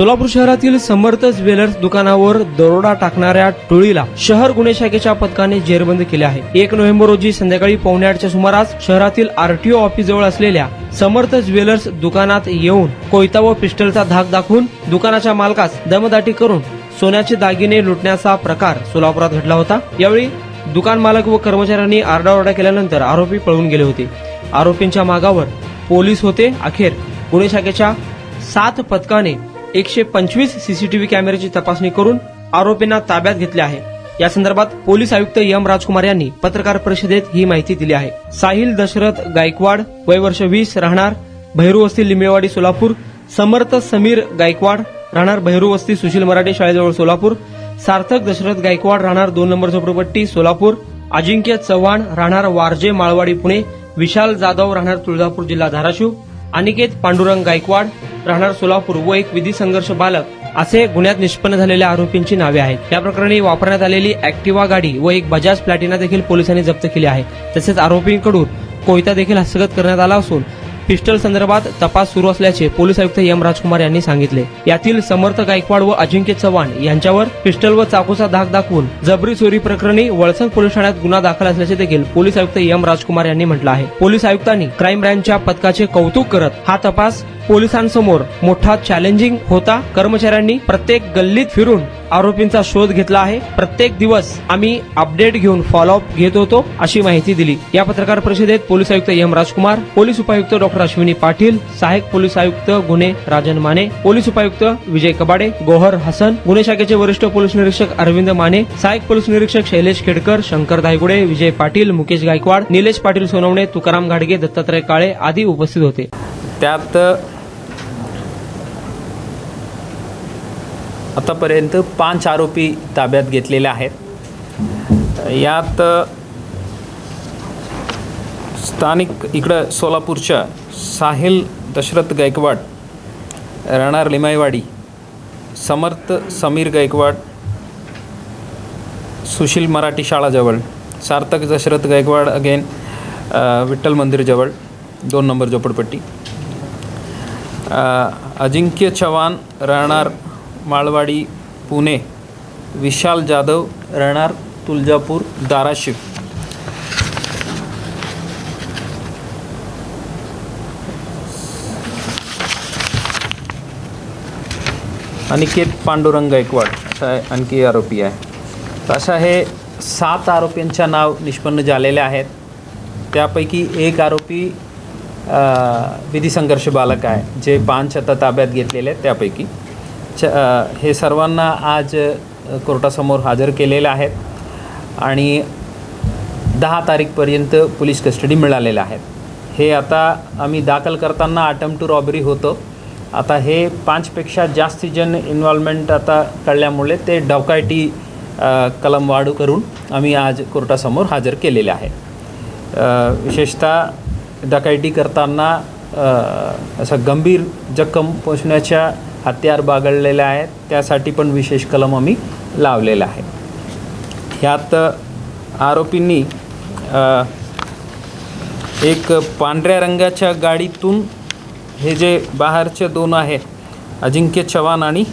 सोलापूर शहरातील समर्थ ज्वेलर्स दुकानावर दरोडा टाकणाऱ्या टोळीला शहर गुन्हे शाखेच्या पथकाने जेरबंद केले आहे. एक नोव्हेंबर रोजी संध्याकाळी पावणे आठच्या सुमारास शहरातील आरटीओ ऑफिस जवळ असलेल्या समर्थ ज्वेलर्स दुकानात येऊन कोयता व पिस्टलचा धाक दाखवून दुकानाच्या मालकास दमदाटी करून सोन्याचे दागिने लुटण्याचा प्रकार सोलापुरात घडला होता. यावेळी दुकान मालक व कर्मचाऱ्यांनी आरडाओरडा केल्यानंतर आरोपी पळून गेले होते. आरोपींच्या मागावर पोलीस होते. अखेर गुन्हे शाखेच्या सात पथकाने एकशे पंचवीस सीसीटीव्ही कॅमेऱ्याची तपासणी करून आरोपींना ताब्यात घेतले आहे. या संदर्भात पोलीस आयुक्त एम राजकुमार यांनी पत्रकार परिषदेत ही माहिती दिली आहे. साहिल दशरथ गायकवाड वय वर्ष वीस राहणार भैरू वस्ती लिंबेवाडी सोलापूर समर्थ समीर गायकवाड राहणार भैरू वस्ती सुशील मराठे शाळेजवळ सोलापूर सार्थक दशरथ गायकवाड राहणार दोन नंबर झोपडपट्टी सोलापूर अजिंक्य चव्हाण राहणार वारजे माळवाडी पुणे विशाल जाधव राहणार तुळजापूर जिल्हा धाराशिव अनिकेत पांडुरंग गायकवाड राहणार सोलापूर व एक विधी संघर्ष बालक असे गुन्ह्यात निष्पन्न झालेल्या आरोपींची नावे आहेत. या प्रकरणी वापरण्यात आलेली ऍक्टिवा गाडी व एक बजाज प्लॅटिना देखील पोलिसांनी जप्त केली आहे. तसेच आरोपींकडून कोयता देखील हस्तगत करण्यात आला असून पिस्टल संदर्भात तपास सुरू असल्याचे पोलीस आयुक्त एम राजकुमार यांनी सांगितले. यातील समर्थ गायकवाड व अजिंक्य चव्हाण यांच्यावर पिस्टल व चाकूचा धाक दाखवून जबरी चोरी प्रकरणी वळसंग पोलीस ठाण्यात गुन्हा दाखल असल्याचे देखील पोलीस आयुक्त एम राजकुमार यांनी म्हटलं आहे. पोलीस आयुक्तांनी क्राईम ब्रँचच्या पथकाचे कौतुक करत हा तपास पोलिसांसमोर मोठा चॅलेंजिंग होता. कर्मचाऱ्यांनी प्रत्येक गल्लीत फिरून आरोपींचा शोध घेतला आहे. प्रत्येक दिवस आम्ही अपडेट घेऊन फॉलोअप घेत होतो अशी माहिती दिली. या पत्रकार परिषदेत पोलीस आयुक्त एम राजकुमार पोलीस उपायुक्त डॉक्टर अश्विनी पाटील सहाय्यक पोलीस आयुक्त गुन्हे राजन माने पोलीस उपायुक्त विजय कबाडे गोहर हसन गुन्हे शाखेचे वरिष्ठ पोलीस निरीक्षक अरविंद माने सहाय्यक पोलीस निरीक्षक शैलेश खेडकर शंकर धायगुडे विजय पाटील मुकेश गायकवाड निलेश पाटील सोनवणे तुकाराम घाडगे दत्तात्रय काळे आदी उपस्थित होते. त्यात आतापर्यंत पाच आरोपी ताब्यात घेतलेले आहेत. यात स्थानिक इकडं सोलापूरच्या साहिल दशरथ गायकवाड राहणार लिमाईवाडी समर्थ समीर गायकवाड सुशील मराठी शाळाजवळ सार्थक दशरथ गायकवाड अगेन विठ्ठल मंदिरजवळ दोन नंबर झोपडपट्टी. अजिंक्य चव्हाण राहणार माळवाडी पुणे विशाल जाधव राहणार तुळजापूर धाराशिव. अनिकेत पांडुरंग गायकवाड असा आणखी आरोपी आहे. तर अशा हे सात आरोपींच्या नाव निष्पन्न झालेले आहेत. त्यापैकी एक आरोपी विधी संघर्ष बालक आहे जे पान आता ताब्यात घेतलेले आहेत त्यापैकी. च हे सर्वांना आज कोर्टासमोर हजर केलेले आहेत आणि दहा तारीखपर्यंत पोलीस कस्टडी मिळालेल्या आहेत. हे आता आम्ही दाखल करताना अटेम्प्ट टू रॉबरी होतं. आता हे पाचपेक्षा जास्ती जण इन्व्हॉल्वमेंट आता कळल्यामुळे ते डवकायटी कलम वाढू करून आम्ही आज कोर्टासमोर हजर केलेले आहे. विशेषतः डकायटी करताना असं गंभीर जखम पोचण्याच्या हत्यार बागळलेल्या आहेत. त्यासाठी पण विशेष कलम आम्ही लावलेला आहे ह्यात आरोपींनी एक पांढऱ्या रंगाच्या गाडीतून हे जे बाहेरचे दोन आहेत अजिंक्य चव्हाण आणि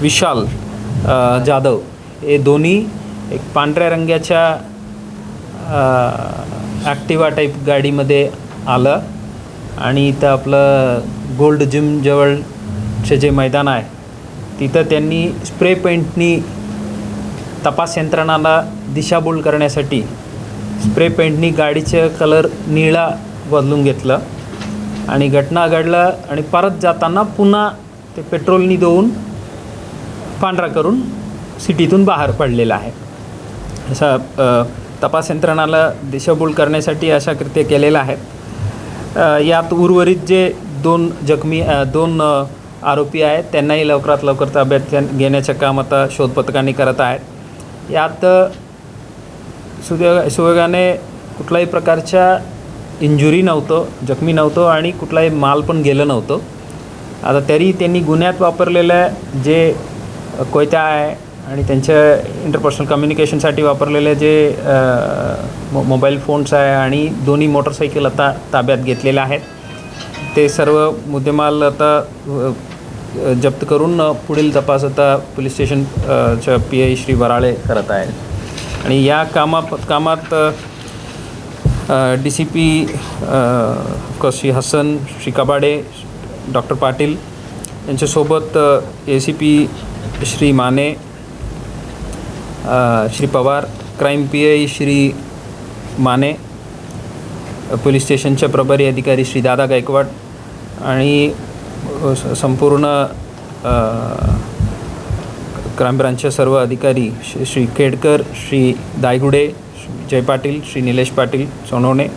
विशाल जाधव हे दोन्ही एक पांढऱ्या रंगाच्या ॲक्टिवा टाईप गाडीमध्ये आलं. आणि इथं आपलं गोल्ड जिम जवळचे जे मैदान आहे तिथं त्यांनी स्प्रे पेंटनी तपास यंत्रणाला दिशाभूल करण्यासाठी स्प्रे पेंटनी गाडीचं कलर निळा बदलून घेतलं. आणि घटना घडलं आणि परत जाताना पुन्हा ते पेट्रोलनी देऊन पांढरा करून सिटीतून बाहेर पडलेला आहे. असा तपास यंत्रणाला दिशाभूल करण्यासाठी अशा कृत्य केलेलं आहेत यात उर्वरित जे दोन जखमी दोन आरोपी आहेत त्यांनाही लवकरात लवकर ताब्यात घेण्याचं काम आता शोध करत आहेत. यात सुदैव सुयोगाने कुठल्याही प्रकारच्या इंजुरी नव्हतं जखमी नव्हतं आणि कुठलाही माल पण गेलं नव्हतं. आता तरी त्यांनी गुन्ह्यात वापरलेल्या जे कोयत्या आहे आणि त्यांच्या इंटरपर्सनल कम्युनिकेशनसाठी वापरलेले जे मो मोबाईल फोन्स आहे आणि दोन्ही मोटरसायकल आता ताब्यात घेतलेल्या आहेत. ते सर्व मुद्देमाल आता जप्त करून पुढील तपास आता पोलीस स्टेशन च्या पी आय श्री वराळे करत आहेत. आणि या कामा कामात D C P Shri Hasan Shri Kabade doctor Patil यांच्यासोबत A C P Shri Mane Shri Pawar crime P I Shri Mane police स्टेशनच्या प्रभारी अधिकारी श्री दादा गायकवाड आणि संपूर्ण क्राईम ब्रांचचे सर्व अधिकारी Shri Shri Kedkar Shri Daigude Shri Jay Patil Shri Nilesh Patil Sonawane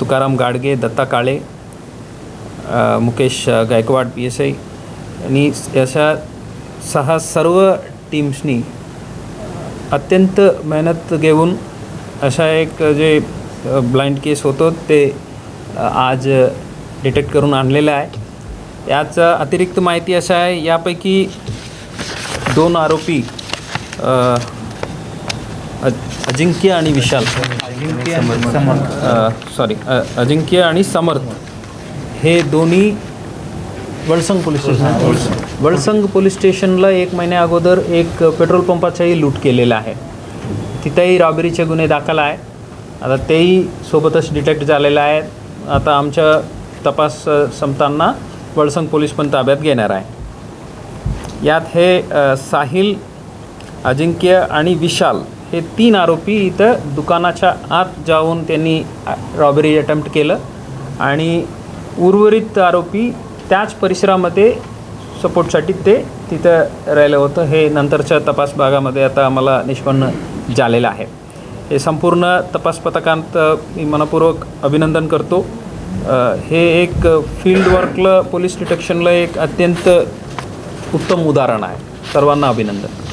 Tukaram Gadge Datta Kale Mukesh Gaikwad P S I आणि अशा सहा सर्व टीम्सनी अत्यंत मेहनत घेऊन अशा एक जे ब्लाइंड केस होतो ते आज डिटेक्ट करून आणलेलं आहे. याचं अतिरिक्त माहिती अशा आहे यापैकी दोन आरोपी अजिंक्य आणि विशाल. सॉरी अजिंक्य आणि समर्थ. हे दोन्ही Valsang police station Valsang police स्टेशनला एक महिन्या अगोदर एक पेट्रोल पंपाचाही लूट केलेला आहे. तिथंही रॉबरीचे गुन्हे दाखल आहे. आता तेही सोबतच डिटेक्ट झालेलं आहे. आता आमच्या तपास संपताना वळसंग पोलीस पण ताब्यात घेणार आहे. यात हे साहिल अजिंक्य आणि विशाल हे तीन आरोपी इथं दुकानाच्या आत जाऊन त्यांनी रॉबरी अटेम्प्ट केलं. आणि उर्वरित आरोपी त्याच परिसरामध्ये सपोर्टसाठी ते तिथं राहिलं होतं. हे नंतरच्या तपास भागामध्ये आता आम्हाला निष्पन्न झालेलं आहे. हे संपूर्ण तपास पथकांत मी मनपूर्वक अभिनंदन करतो. हे एक फील्ड वर्कला पोलीस डिटेक्शनला एक अत्यंत उत्तम उदाहरण आहे. सर्वांना अभिनंदन.